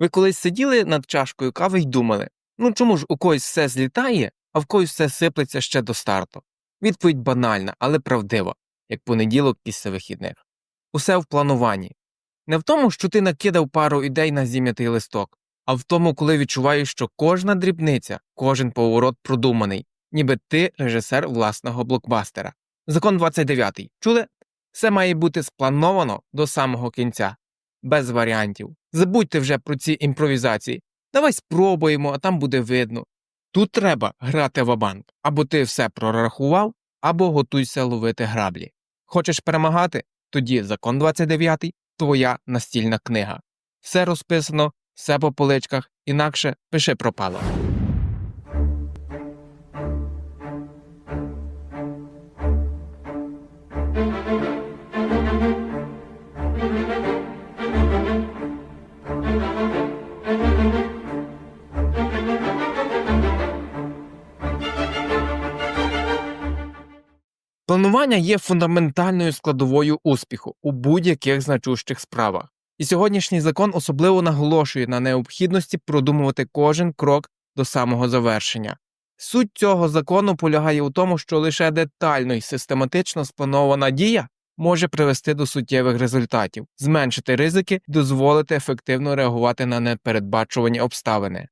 Ви колись сиділи над чашкою кави й думали, ну чому ж у когось все злітає, а в когось все сиплеться ще до старту? Відповідь банальна, але правдива, як понеділок після вихідних. Усе в плануванні. Не в тому, що ти накидав пару ідей на зім'ятий листок, а в тому, коли відчуваєш, що кожна дрібниця, кожен поворот продуманий, ніби ти режисер власного блокбастера. Закон 29. Чули? Все має бути сплановано до самого кінця, без варіантів. Забудьте вже про ці імпровізації. Давай спробуємо, а там буде видно. Тут треба грати в банк або ти все прорахував, або готуйся ловити граблі. Хочеш перемагати? Тоді закон 29 твоя настільна книга. Все розписано, все по поличках, інакше пиши пропало. Планування є фундаментальною складовою успіху у будь-яких значущих справах. І сьогоднішній закон особливо наголошує на необхідності продумувати кожен крок до самого завершення. Суть цього закону полягає у тому, що лише детально і систематично спланована дія може привести до суттєвих результатів, зменшити ризики, дозволити ефективно реагувати на непередбачувані обставини.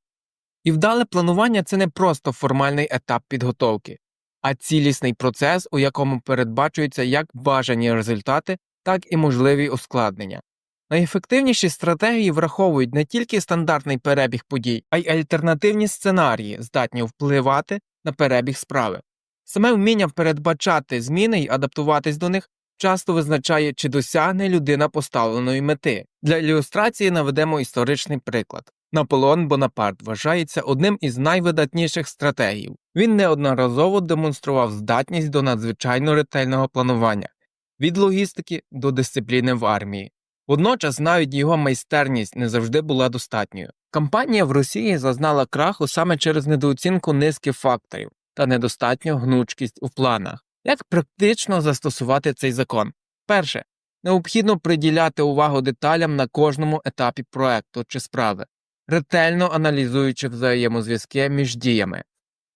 І вдале планування це не просто формальний етап підготовки, а цілісний процес, у якому передбачуються як бажані результати, так і можливі ускладнення. Найефективніші стратегії враховують не тільки стандартний перебіг подій, а й альтернативні сценарії, здатні впливати на перебіг справи. Саме вміння передбачати зміни й адаптуватись до них часто визначає, чи досягне людина поставленої мети. Для ілюстрації наведемо історичний приклад. Наполеон Бонапарт вважається одним із найвидатніших стратегів. Він неодноразово демонстрував здатність до надзвичайно ретельного планування від логістики до дисципліни в армії. Водночас навіть його майстерність не завжди була достатньою. Кампанія в Росії зазнала краху саме через недооцінку низки факторів та недостатню гнучкість у планах. Як практично застосувати цей закон? Перше, необхідно приділяти увагу деталям на кожному етапі проекту чи справи, ретельно аналізуючи взаємозв'язки між діями.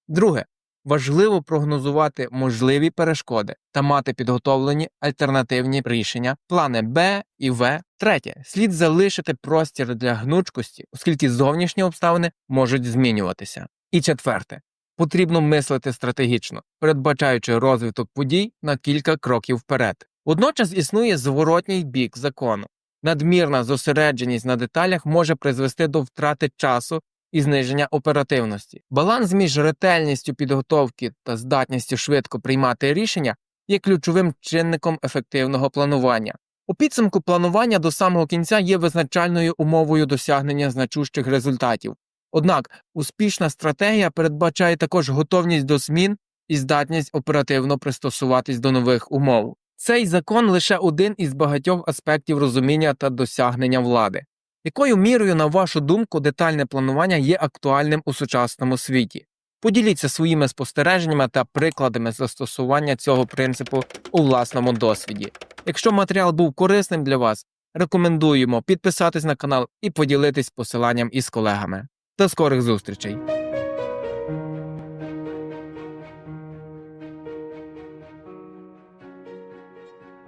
Друге, важливо прогнозувати можливі перешкоди та мати підготовлені альтернативні рішення, плани Б і В. Третє, слід залишити простір для гнучкості, оскільки зовнішні обставини можуть змінюватися. І четверте, потрібно мислити стратегічно, передбачаючи розвиток подій на кілька кроків вперед. Водночас існує зворотній бік закону. Надмірна зосередженість на деталях може призвести до втрати часу і зниження оперативності. Баланс між ретельністю підготовки та здатністю швидко приймати рішення є ключовим чинником ефективного планування. У підсумку планування до самого кінця є визначальною умовою досягнення значущих результатів. Однак успішна стратегія передбачає також готовність до змін і здатність оперативно пристосуватись до нових умов. Цей закон лише один із багатьох аспектів розуміння та досягнення влади. Якою мірою, на вашу думку, детальне планування є актуальним у сучасному світі? Поділіться своїми спостереженнями та прикладами застосування цього принципу у власному досвіді. Якщо матеріал був корисним для вас, рекомендуємо підписатись на канал і поділитись посиланням із колегами. До скорих зустрічей!